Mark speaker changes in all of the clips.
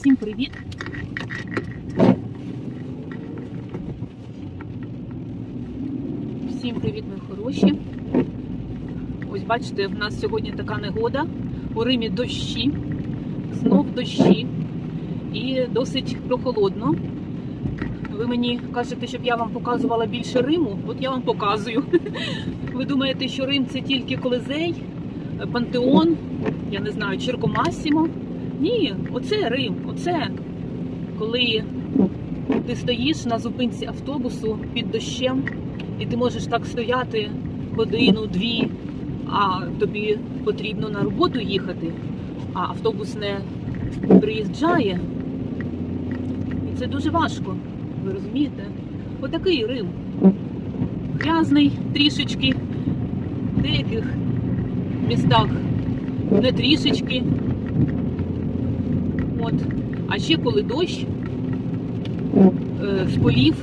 Speaker 1: Всім привіт! Всім привіт, мої хороші. Ось бачите, в нас сьогодні така негода. У Римі дощі, знов дощі і досить прохолодно. Ви мені кажете, щоб я вам показувала більше Риму. От я вам показую. Ви думаєте, що Рим це тільки Колизей, Пантеон, я не знаю, Черкомасімо? Ні, оце Рим, оце коли ти стоїш на зупинці автобусу під дощем, і ти можеш так стояти годину, дві, а тобі потрібно на роботу їхати, а автобус не приїжджає. І це дуже важко, ви розумієте? Отакий Рим. Грязний трішечки, в деяких містах не трішечки. От. А ще коли дощ, е, з полів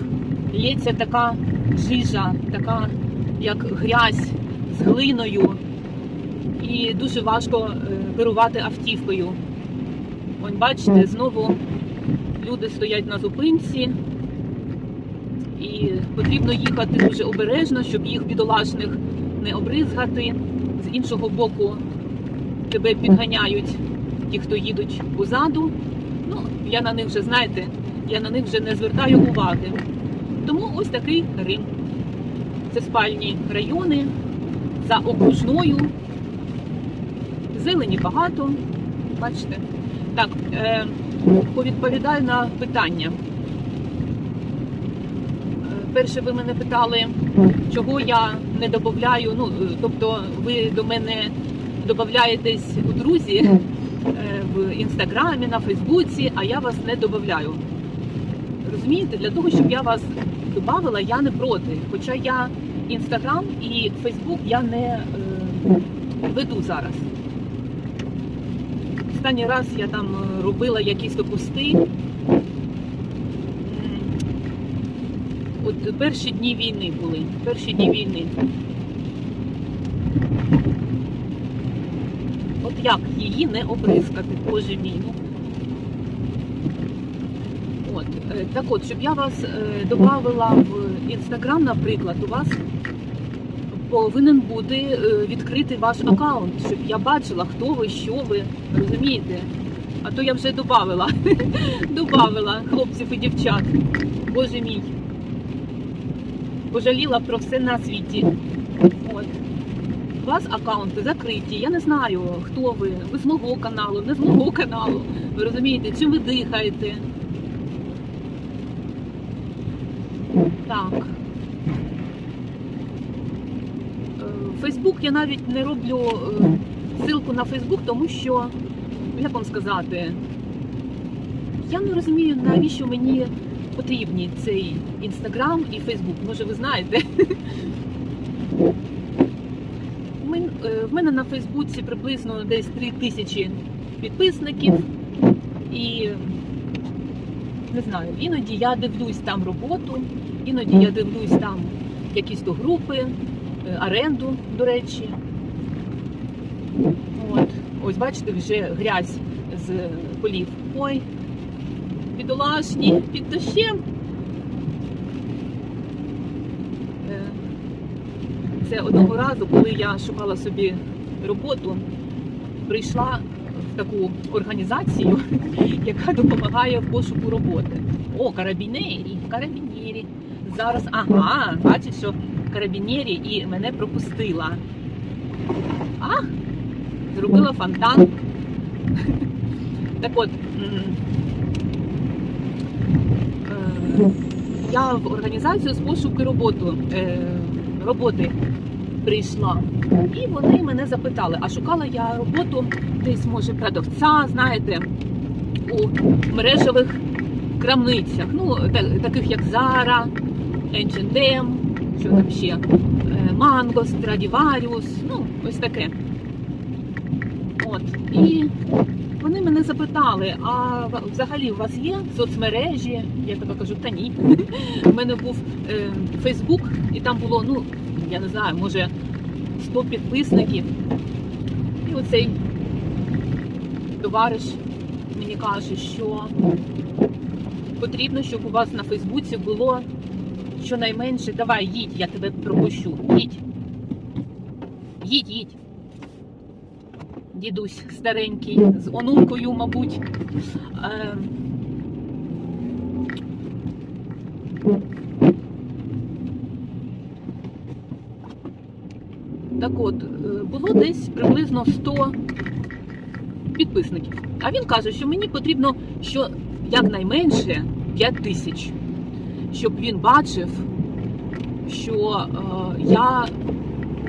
Speaker 1: лється така жижа, така як грязь з глиною, і дуже важко е, керувати автівкою. Ось бачите, знову люди стоять на зупинці, і потрібно їхати дуже обережно, щоб їх бідолашних не обризгати. З іншого боку тебе підганяють ті, хто їдуть позаду. Ну, я на них вже, знаєте, я на них вже не звертаю уваги. Тому ось такий Рим. Це спальні райони за окружною. Зелені багато. Бачите? Так, е, повідповідаю на питання. Е, Перше, ви мене питали, чого я не додаю. Ну, е, тобто, ви до мене додаєтесь у друзі в інстаграмі, на Фейсбуці, а я вас не додаю. Розумієте, для того, щоб я вас додавала, я не проти. Хоча я інстаграм і Фейсбук я не е, веду зараз. Останній раз я там е, робила якісь то. От перші дні війни були. Перші дні війни. Як її не обрискати, боже мій. ну. От, е, так от, щоб я вас е, додавала в інстаграм, наприклад, у вас повинен бути е, відкритий ваш аккаунт, щоб я бачила, хто ви, що ви, розумієте? А то я вже додавала, додавала хлопців і дівчат. Боже мій. Пожаліла про все на світі. Вас аккаунти закриті. Я не знаю, хто ви. Ви з мого каналу, не з мого каналу. Ви розумієте, чим ви дихаєте? Так. Фейсбук я навіть не роблю е, ссылку на Фейсбук, тому що, як вам сказати, я не розумію, навіщо мені потрібні цей інстаграм і Фейсбук. Може, ви знаєте? Е, В мене на Фейсбуці приблизно десь 3 тисячі підписників. І не знаю, іноді я дивлюсь там роботу, іноді я дивлюсь там якісь то групи, е, оренду, до речі. От. Ось бачите, вже грязь з полів. Ой, бідолашні, під дощем. Е, Це одного разу, коли я шукала собі роботу, прийшла в таку організацію, яка допомагає в пошуку роботи. О, карабінері, карабінері. Зараз, ага, бачить, що карабінері і мене пропустила. А, зробила фонтан. Так от, е, я в організацію з пошуку роботу, е, роботи прийшла. І вони мене запитали, а шукала я роботу десь, може, продавця, знаєте, у мережевих крамницях. Ну, та- таких як Zara, H&M, що там ще, е, Mango, Stradivarius, ну, ось таке. От. І запитали, а взагалі у вас є соцмережі? Я така кажу, та ні. У мене був е, Фейсбук, і там було, ну, я не знаю, може 100 підписників. І оцей товариш мені каже, що потрібно, щоб у вас на Фейсбуці було щонайменше. Давай, їдь, я тебе пропущу. Їдь. Їдь, їдь. Дідусь старенький, з онукою, мабуть. Е, Так от, е, було десь приблизно 100 підписників. А він каже, що мені потрібно що якнайменше 5 тисяч, щоб він бачив, що е, я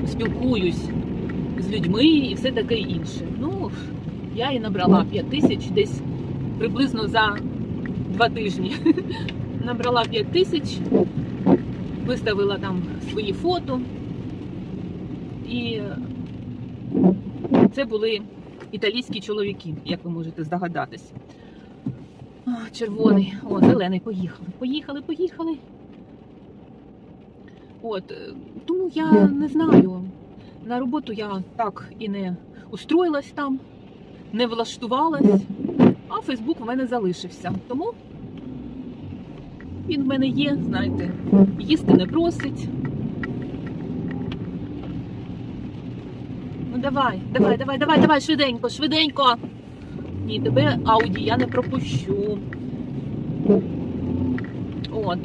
Speaker 1: спілкуюсь з людьми і все таке інше. Ну, я і набрала 5 тисяч десь приблизно за два тижні. Набрала 5 тисяч, виставила там свої фото. І це були італійські чоловіки, як ви можете здогадатись. Червоний, о, зелений, поїхали. Поїхали, поїхали. От, е, тому я не знаю. На роботу я так і не устроїлась там, не влаштувалась, а Фейсбук в мене залишився. Тому він в мене є, знаєте, їсти не просить. Ну давай, давай, давай, давай, давай, швиденько, швиденько. Ні, тебе Ауді я не пропущу. От.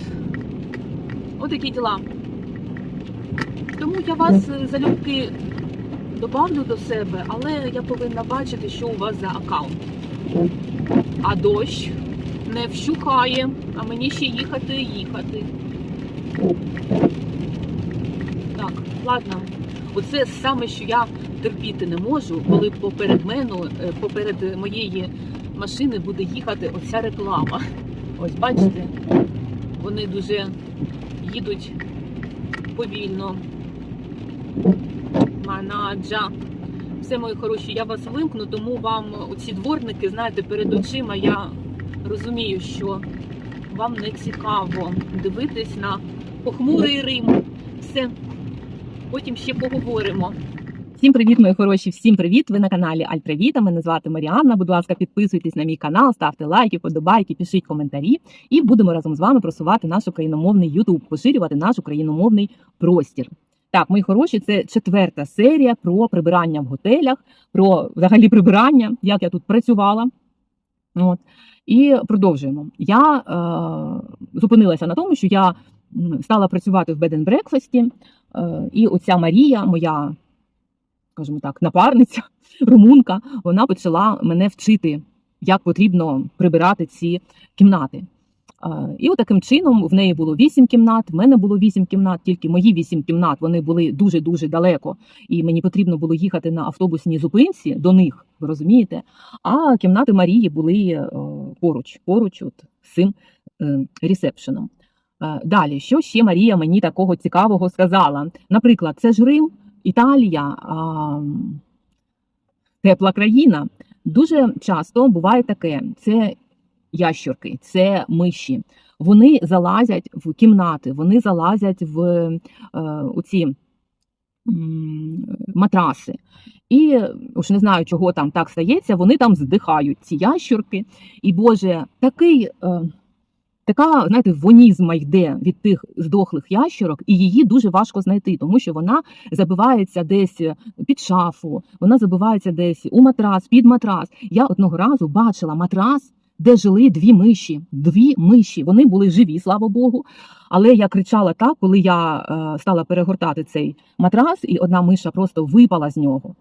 Speaker 1: От такі діла. Тому я вас е, залюбки добавлю до себе, але я повинна бачити, що у вас за аккаунт. А дощ не вщухає, а мені ще їхати і їхати. Так, ладно. Оце саме, що я терпіти не можу, коли поперед мене, е, поперед моєї машини буде їхати оця реклама. Ось бачите, вони дуже їдуть повільно. Манаджа. Все, мої хороші, я вас вимкну, тому вам оці дворники, знаєте, перед очима я розумію, що вам не цікаво дивитись на похмурий Рим. Все, потім ще поговоримо.
Speaker 2: Всім привіт, мої хороші! Всім привіт! Ви на каналі Альтравіта. Мене звати Маріанна. Будь ласка, підписуйтесь на мій канал, ставте лайки, подобайки, пишіть коментарі, і будемо разом з вами просувати наш україномовний Ютуб, поширювати наш україномовний простір. Так, мої хороші, це четверта серія про прибирання в готелях, про взагалі прибирання, як я тут працювала. От. І продовжуємо. Я е, зупинилася на тому, що я стала працювати в Bed Breakfast, е, і оця Марія, моя скажімо так, напарниця, румунка, вона почала мене вчити, як потрібно прибирати ці кімнати. І от таким чином в неї було вісім кімнат, в мене було вісім кімнат, тільки мої вісім кімнат вони були дуже-дуже далеко, і мені потрібно було їхати на автобусній зупинці до них, ви розумієте? А кімнати Марії були е, поруч, поруч от, цим е, ресепшеном. Е, Далі, що ще Марія мені такого цікавого сказала? Наприклад, це ж Рим, Італія, тепла країна. Дуже часто буває таке: це ящурки, це миші. Вони залазять в кімнати, вони залазять в е, оці матраси. І уж не знаю, чого там так стається, вони там здихають, ці ящурки. І Боже, такий. Е, Така, знаєте, вонізма йде від тих здохлих ящерок, і її дуже важко знайти, тому що вона забивається десь під шафу, вона забивається десь у матрас, під матрас. Я одного разу бачила матрас, де жили дві миші. Дві миші. Вони були живі, слава Богу. Але я кричала так, коли я е, стала перегортати цей матрас, і одна миша просто випала з нього.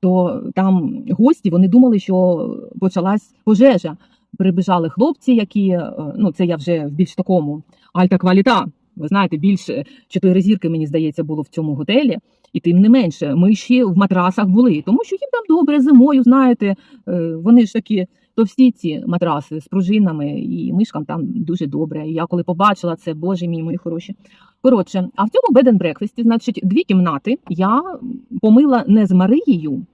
Speaker 2: То там гості вони думали, що почалась пожежа прибіжали хлопці, які е, ну це я вже в більш такому альта кваліта. Ви знаєте, більше чотири зірки, мені здається, було в цьому готелі, і тим не менше, миші в матрасах були, тому що їм там добре зимою, знаєте, е, вони ж такі товсті ці матраси з пружинами, і мишкам там дуже добре. Я коли побачила це, боже мій, мої хороші. Коротше, а в цьому and breakfast, значить, дві кімнати я помила не з Марією,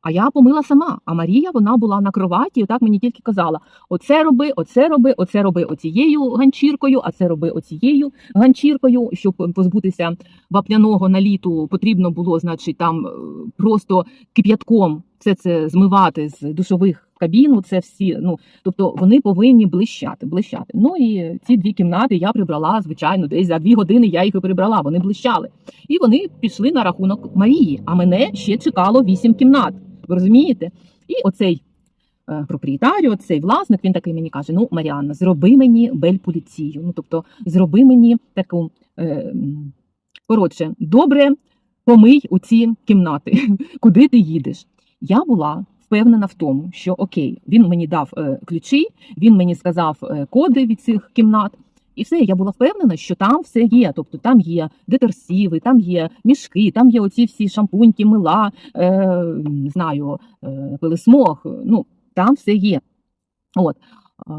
Speaker 2: а я помила сама. А Марія вона була на кроваті, і отак мені тільки казала: оце роби, оце роби, оце роби оцією ганчіркою, а це роби оцією ганчіркою. Щоб позбутися вапняного наліту, потрібно було, значить, там е, просто кип'ятком все це змивати з душових кабіну, це всі. Ну тобто вони повинні блищати, блищати. Ну і ці дві кімнати я прибрала, звичайно, десь за дві години я їх і прибрала. Вони блищали. І вони пішли на рахунок Марії. А мене ще чекало вісім кімнат. Ви розумієте? І оцей е, проприєтаріо, цей власник, він такий мені каже: Ну, Маріанна, зроби мені бель-поліцію. Ну, тобто, зроби мені таку. Е, коротше, добре помий у ці кімнати, куди ти їдеш. Я була впевнена в тому, що окей, він мені дав е, ключі, він мені сказав е, коди від цих кімнат. І все, я була впевнена, що там все є. Тобто там є детерсиви, там є мішки, там є оці всі шампуньки, мила, е, не знаю, е, пилисмог. Ну, там все є. От. Е,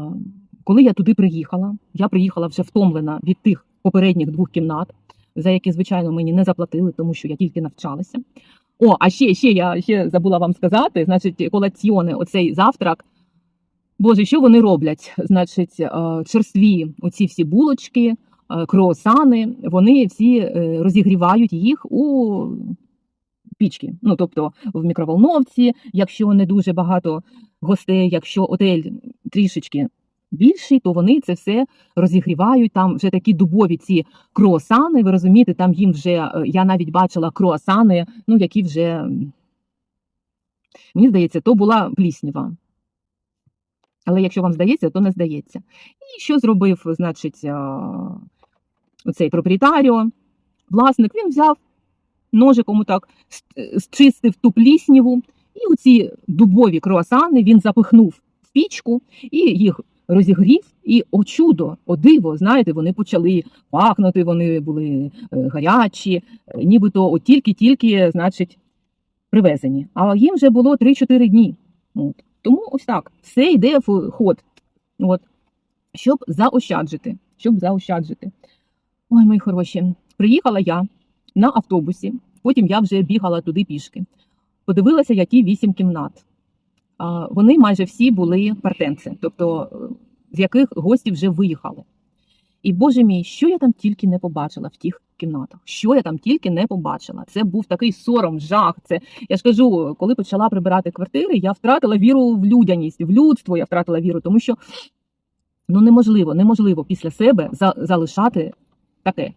Speaker 2: коли я туди приїхала, я приїхала вже втомлена від тих попередніх двох кімнат, за які, звичайно, мені не заплатили, тому що я тільки навчалася. О, а ще, ще я ще забула вам сказати, значить, колаціони, оцей завтрак. Боже, що вони роблять? Значить, е, черстві, оці всі булочки, е, круасани, вони всі е, розігрівають їх у пічки. Ну, тобто в мікроволновці, якщо не дуже багато гостей, якщо отель трішечки більший, то вони це все розігрівають. Там вже такі дубові ці круасани. Ви розумієте, там їм вже е, я навіть бачила круасани, ну які вже мені здається, то була плісніва. Але якщо вам здається, то не здається. І що зробив, значить, оцей проприєтаріо, власник, він взяв ножиком так зчистив ту плісніву, і оці дубові круасани він запихнув в пічку і їх розігрів. І о чудо, о диво, знаєте, вони почали пахнути, вони були е, гарячі, е, нібито от тільки-тільки, значить, привезені. А їм вже було 3-4 дні. От. Тому ось так, все йде в ход. От. Щоб заощаджити. Щоб заощаджити. Ой, мої хороші, приїхала я на автобусі, потім я вже бігала туди пішки. Подивилася, які вісім кімнат. Вони майже всі були партенці, тобто е, з яких гості вже виїхали. І боже мій, що я там тільки не побачила в тих кімнатах. Що я там тільки не побачила. Це був такий сором, жах. Це я ж кажу, коли почала прибирати квартири, я втратила віру в людяність, в людство. Я втратила віру, тому що ну неможливо, неможливо після себе за, залишати таке.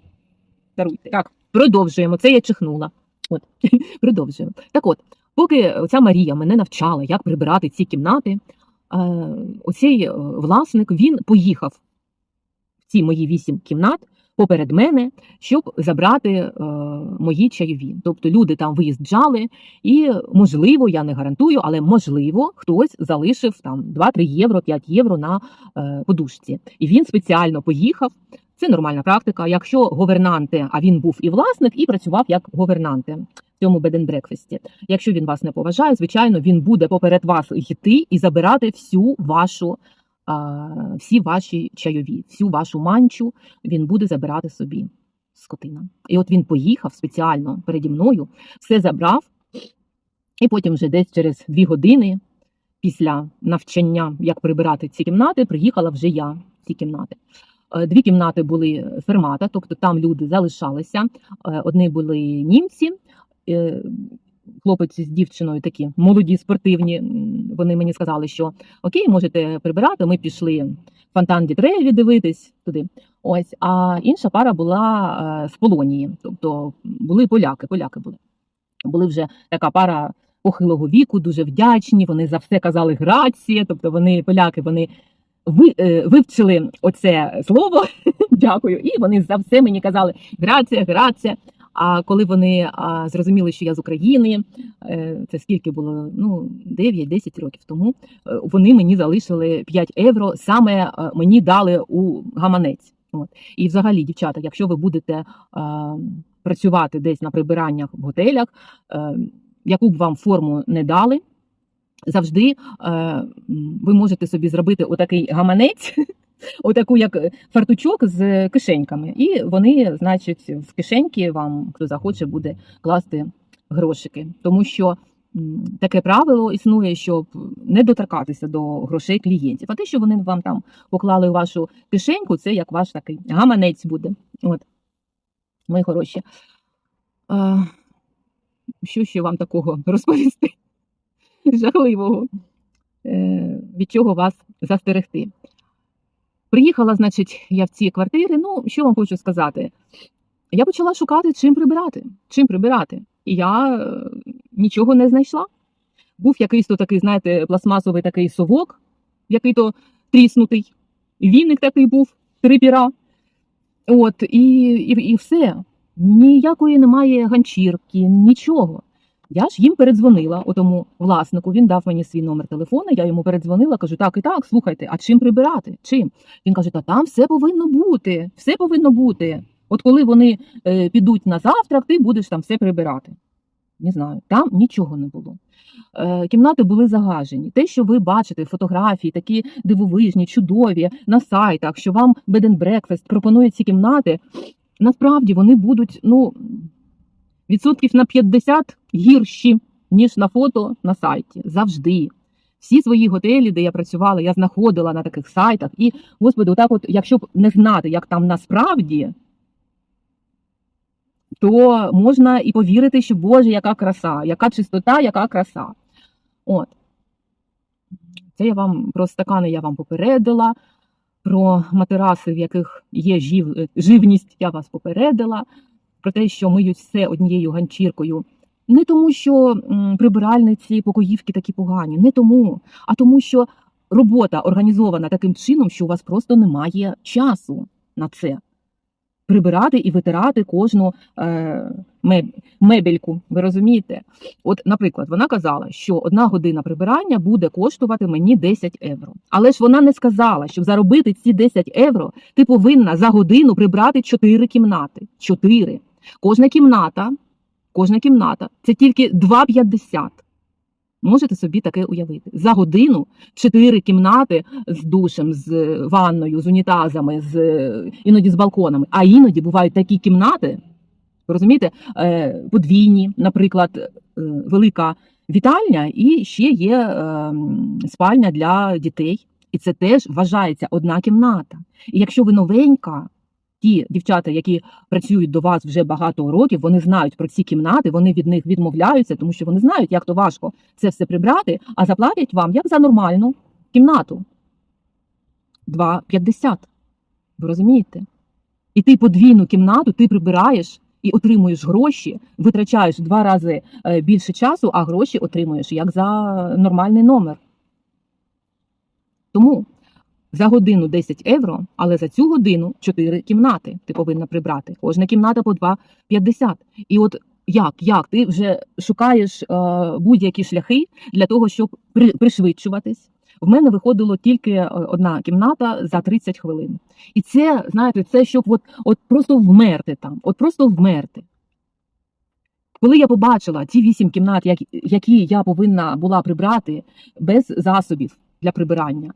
Speaker 2: Даруйте. Так, продовжуємо. Це я чихнула. От продовжуємо. Так, от, поки ця Марія мене навчала, як прибирати ці кімнати, е, оцей е, власник він поїхав в ці мої вісім кімнат поперед мене, щоб забрати е, мої чайові. Тобто люди там виїжджали, і можливо, я не гарантую, але можливо, хтось залишив там 2-3 євро, 5 євро на подушці. І він спеціально поїхав. Це нормальна практика. Якщо говернанте, а він був і власник, і працював як говернанте в цьому беденбрекфесті. Якщо він вас не поважає, звичайно, він буде поперед вас йти і забирати всю вашу всі ваші чайові, всю вашу манчу він буде забирати собі скотина. І от він поїхав спеціально переді мною, все забрав, і потім вже десь через дві години після навчання, як прибирати ці кімнати, приїхала вже я в ці кімнати. Е, Дві кімнати були фермата, тобто там люди залишалися. Е, Одні були німці, е, хлопець з дівчиною такі молоді, спортивні. Вони мені сказали, що окей, можете прибирати. Ми пішли фонтан Дітреві дивитись туди. Ось, а інша пара була з Полонії, тобто були поляки, поляки були. Були вже така пара похилого віку, дуже вдячні. Вони за все казали грація, тобто вони поляки, вони ви, е, вивчили оце слово. Дякую. І вони за все мені казали грація, грація. А коли вони а, зрозуміли, що я з України, е, це скільки було? Ну 9-10 років тому. е, Вони мені залишили 5 євро. Саме мені дали у гаманець. От і, взагалі, дівчата, якщо ви будете е, працювати десь на прибираннях в готелях, е, яку б вам форму не дали, завжди е, ви можете собі зробити отакий гаманець, отаку як фартучок з кишеньками. І вони, значить, в кишеньки вам, хто захоче, буде класти грошики. Тому що таке правило існує, щоб не доторкатися до грошей клієнтів. А те, що вони вам там поклали вашу кишеньку, це як ваш такий гаманець буде. От, мої хороші. А, що ще вам такого розповісти? Жахливого. е, від чого вас застерегти. Приїхала, значить, я в ці квартири. Ну, що вам хочу сказати? Я почала шукати, чим прибирати. Чим прибирати. І я е, нічого не знайшла. Був якийсь то такий, знаєте, пластмасовий такий совок, який то тріснутий. Віник такий був, три піра. От, і, і, і все. Ніякої немає ганчірки, нічого. Я ж їм передзвонила, отому власнику. Він дав мені свій номер телефона. Я йому передзвонила, кажу: так і так, слухайте, а чим прибирати? Чим? Він каже: Та там все повинно бути, все повинно бути. От коли вони е, підуть на завтрак, ти будеш там все прибирати. Не знаю, там нічого не було. Е, кімнати були загажені. Те, що ви бачите, фотографії, такі дивовижні, чудові на сайтах, що вам and Breakfast пропонує ці кімнати, насправді вони будуть ну, відсотків на 50 гірші, ніж на фото на сайті. Завжди. Всі свої готелі, де я працювала, я знаходила на таких сайтах. І, господи, отак, от, якщо б не знати, як там насправді, то можна і повірити, що Боже, яка краса, яка чистота, яка краса. От. Це я вам про стакани я вам попередила, про матераси, в яких є жив, е, живність, я вас попередила, про те, що миють все однією ганчіркою. Не тому, що прибиральниці, покоївки такі погані, не тому, а тому, що робота організована таким чином, що у вас просто немає часу на це. Прибирати і витирати кожну е, мебельку. Ви розумієте? От, наприклад, вона казала, що одна година прибирання буде коштувати мені 10 євро. Але ж вона не сказала, щоб заробити ці 10 євро, ти повинна за годину прибрати 4 кімнати. 4. Кожна кімната, кожна кімната це тільки 2,50. Можете собі таке уявити. За годину 4 кімнати з душем, з ванною, з унітазами, з е, іноді з балконами. А іноді бувають такі кімнати, розумієте, е, подвійні, наприклад, е, велика вітальня, і ще є спальня для дітей. І це теж вважається одна кімната. І якщо ви новенька, ті дівчата, які працюють до вас вже багато років, вони знають про ці кімнати, вони від них відмовляються, тому що вони знають, як то важко це все прибрати, а заплатять вам як за нормальну кімнату. 2,50. Ви розумієте? І ти подвійну кімнату ти прибираєш і отримуєш гроші, витрачаєш два рази е, більше часу, а гроші отримуєш як за нормальний номер. Тому за годину 10 євро, але за цю годину 4 кімнати ти повинна прибрати. Кожна кімната по 2,50. І от як, як ти вже шукаєш е, будь-які шляхи для того, щоб при, пришвидшуватись. В мене виходило тільки е, одна кімната за 30 хвилин. І це, знаєте, це щоб от, от просто вмерти там, от просто вмерти. Коли я побачила ці вісім кімнат, які я повинна була прибрати без засобів для прибирання,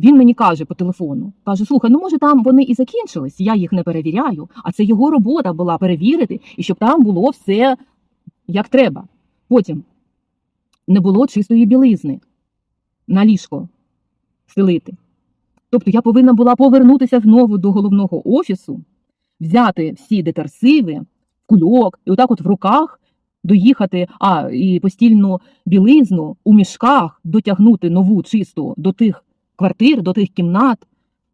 Speaker 2: він мені каже по телефону: каже: слухай, ну може там вони і закінчились, я їх не перевіряю, а це його робота була перевірити, і щоб там було все як треба. Потім не було чистої білизни на ліжко стелити. Тобто я повинна була повернутися знову до головного офісу, взяти всі детерсиви, кульок, і отак от в руках доїхати, а і постільну білизну у мішках дотягнути нову чисту до тих квартир, до тих кімнат,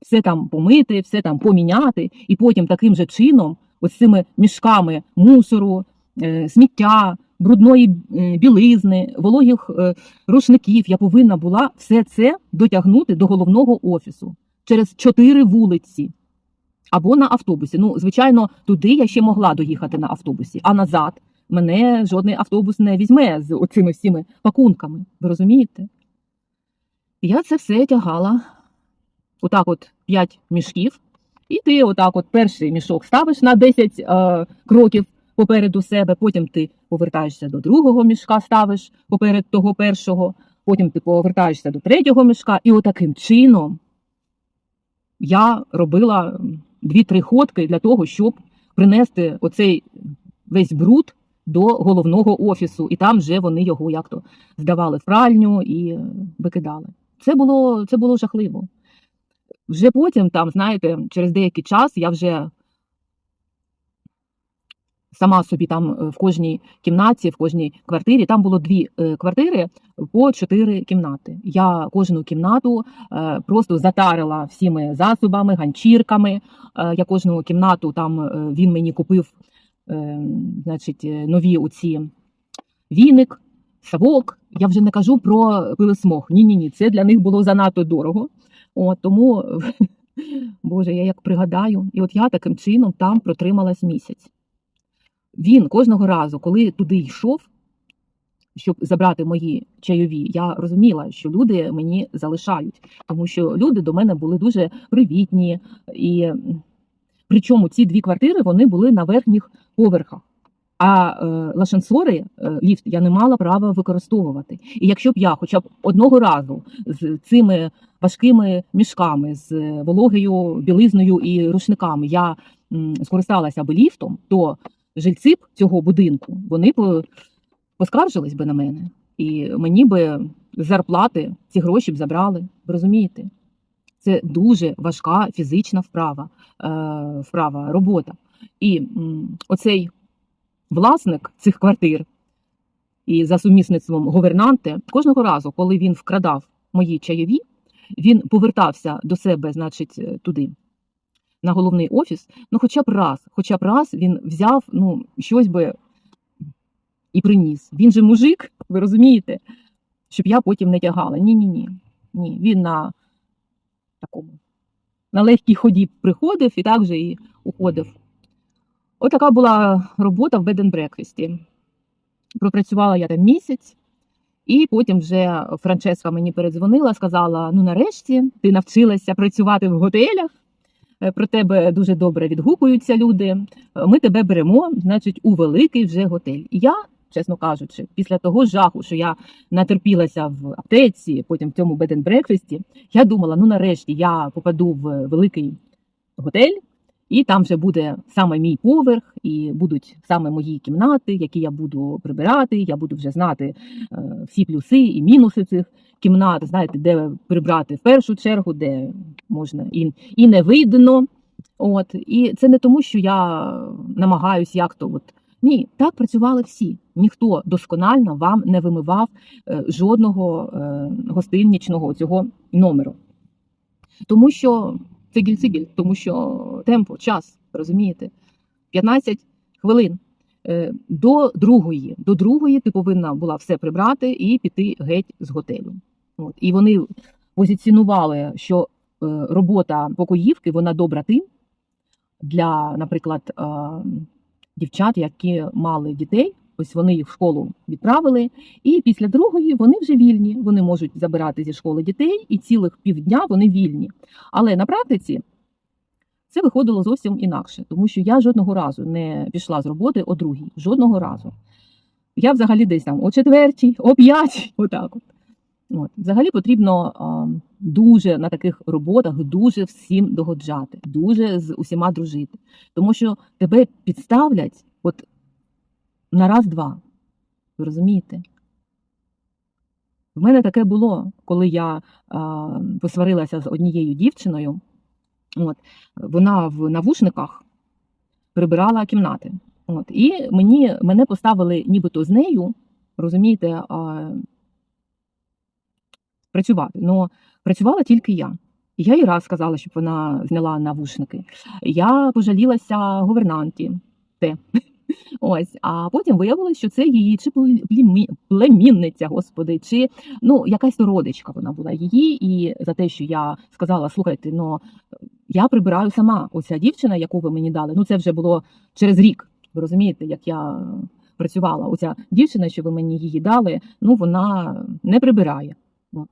Speaker 2: все там помити, все там поміняти, і потім таким же чином, ось цими мішками мусору, е, сміття, брудної е, білизни, вологих е, рушників, я повинна була все це дотягнути до головного офісу через чотири вулиці. Або на автобусі. Ну, звичайно, туди я ще могла доїхати на автобусі, а назад мене жодний автобус не візьме з оцими всіми пакунками. Ви розумієте? Я це все тягала. Отак, от 5 мішків, і ти отак, от перший мішок ставиш на 10 е, кроків попереду себе, потім ти повертаєшся до другого мішка, ставиш поперед того першого, потім ти повертаєшся до третього мішка, і отаким чином я робила дві-три ходки для того, щоб принести оцей весь бруд до головного офісу, і там вже вони його як-то здавали в пральню і е, викидали. Це було, це було жахливо. Вже потім, там, знаєте, через деякий час я вже сама собі там е, в кожній кімнаті, в кожній квартирі. Там було дві е, квартири по чотири кімнати. Я кожну кімнату е, просто затарила всіми засобами, ганчірками. Я кожну кімнату там він мені купив, е, значить, нові оці віник, савок. Я вже не кажу про пилисмог. Ні, ні, ні, це для них було занадто дорого. От тому, Боже, я як пригадаю, і от я таким чином там протрималась місяць. Він кожного разу, коли туди йшов, щоб забрати мої чайові, я розуміла, що люди мені залишають, тому що люди до мене були дуже привітні. І причому ці дві квартири вони були на верхніх поверхах. А е, лашансори, е, ліфт, я не мала права використовувати. І якщо б я хоча б одного разу з цими важкими мішками, з вологою білизною і рушниками я м, скористалася б ліфтом, то жильці б цього будинку вони б поскаржились би на мене, і мені би з зарплати ці гроші б забрали. Ви розумієте? Це дуже важка фізична вправа, е, вправа, робота. І м, оцей власник цих квартир і за сумісництвом говернанти кожного разу, коли він вкрадав мої чайові, він повертався до себе, значить, е, туди. На головний офіс, ну хоча б раз, хоча б раз він взяв ну, щось би і приніс. Він же мужик, ви розумієте, щоб я потім не тягала. Ні, ні, ні. Ні. Він на такому на легкій ході приходив і так же і уходив. Отака була робота в bed and breakfast. Пропрацювала я там місяць, і потім вже Франческа мені передзвонила, сказала: ну, нарешті, ти навчилася працювати в готелях. е, Про тебе дуже добре відгукуються люди. е, Ми тебе беремо, значить, у великий вже готель. І я, чесно кажучи, після того жаху, що я натерпілася в аптеці, потім в цьому breakfast, я думала, ну нарешті я попаду в великий готель, і там вже буде саме мій поверх, і будуть саме мої кімнати, які я буду прибирати. Я буду вже знати е, всі плюси і мінуси цих кімнат. Знаєте, де прибрати в першу чергу, де можна і, і не видно. От і це не тому, що я намагаюсь як то. От ні, так працювали всі. Ніхто досконально вам не вимивав е, жодного е, гостинничного цього номеру. Тому що цигіль-цигіль, тому що темпо, час, розумієте, 15 хвилин. Е, До другої, до другої ти повинна була все прибрати і піти геть з готелю. От. І вони позиціонували, що е, робота покоївки вона добра тим для, наприклад, е, дівчат, які мали дітей. Ось вони їх в школу відправили, і після другої вони вже вільні. Вони можуть забирати зі школи дітей, і цілих півдня вони вільні. Але на практиці це виходило зовсім інакше, тому що я жодного разу не пішла з роботи о другій. Жодного разу. Я взагалі десь там о четвертій, о п'ятій, отак от. От. Взагалі потрібно а, дуже на таких роботах дуже всім догоджати, дуже з усіма дружити. Тому що тебе підставлять от на раз-два. Ви розумієте? В мене таке було, коли я а, посварилася з однією дівчиною. От, вона в навушниках прибирала кімнати. От, і мені, мене поставили нібито з нею, розумієте, а, працювати. Но працювала тільки я. І я їй раз сказала, щоб вона зняла навушники. Я пожалілася говернанті. Те. Ось, а потім виявилось, що це її чи племі- племінниця, господи, чи ну якась родичка вона була її. І за те, що я сказала, слухайте, ну я прибираю сама. Оця дівчина, яку ви мені дали. Ну це вже було через рік. Ви розумієте, як я працювала. Оця дівчина, що ви мені її дали, ну вона не прибирає.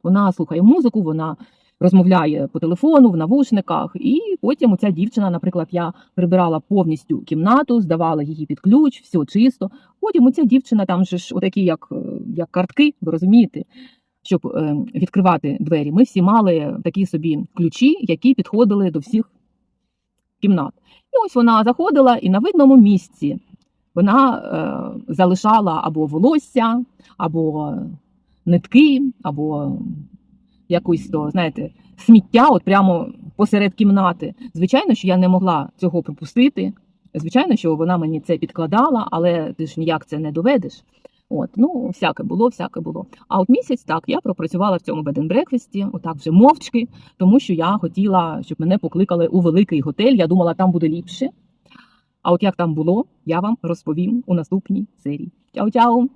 Speaker 2: Вона слухає музику, вона розмовляє по телефону в навушниках, і потім оця дівчина, наприклад, я прибирала повністю кімнату, здавала її під ключ, все чисто. Потім оця дівчина там же ж отакі, як, е, як картки, ви розумієте, щоб е, відкривати двері. Ми всі мали такі собі ключі, які підходили до всіх кімнат. І ось вона заходила і на видному місці вона е, залишала або волосся, або нитки, або якусь то, знаєте, сміття, от прямо посеред кімнати. Звичайно, що я не могла цього пропустити. Звичайно, що вона мені це підкладала, але ти ж ніяк це не доведеш. От, ну, всяке було, всяке було. А от місяць так я пропрацювала в цьому беденбрекфесті, отак вже мовчки, тому що я хотіла, щоб мене покликали у великий готель. Я думала, там буде ліпше. А от як там було, я вам розповім у наступній серії. Чао-чао!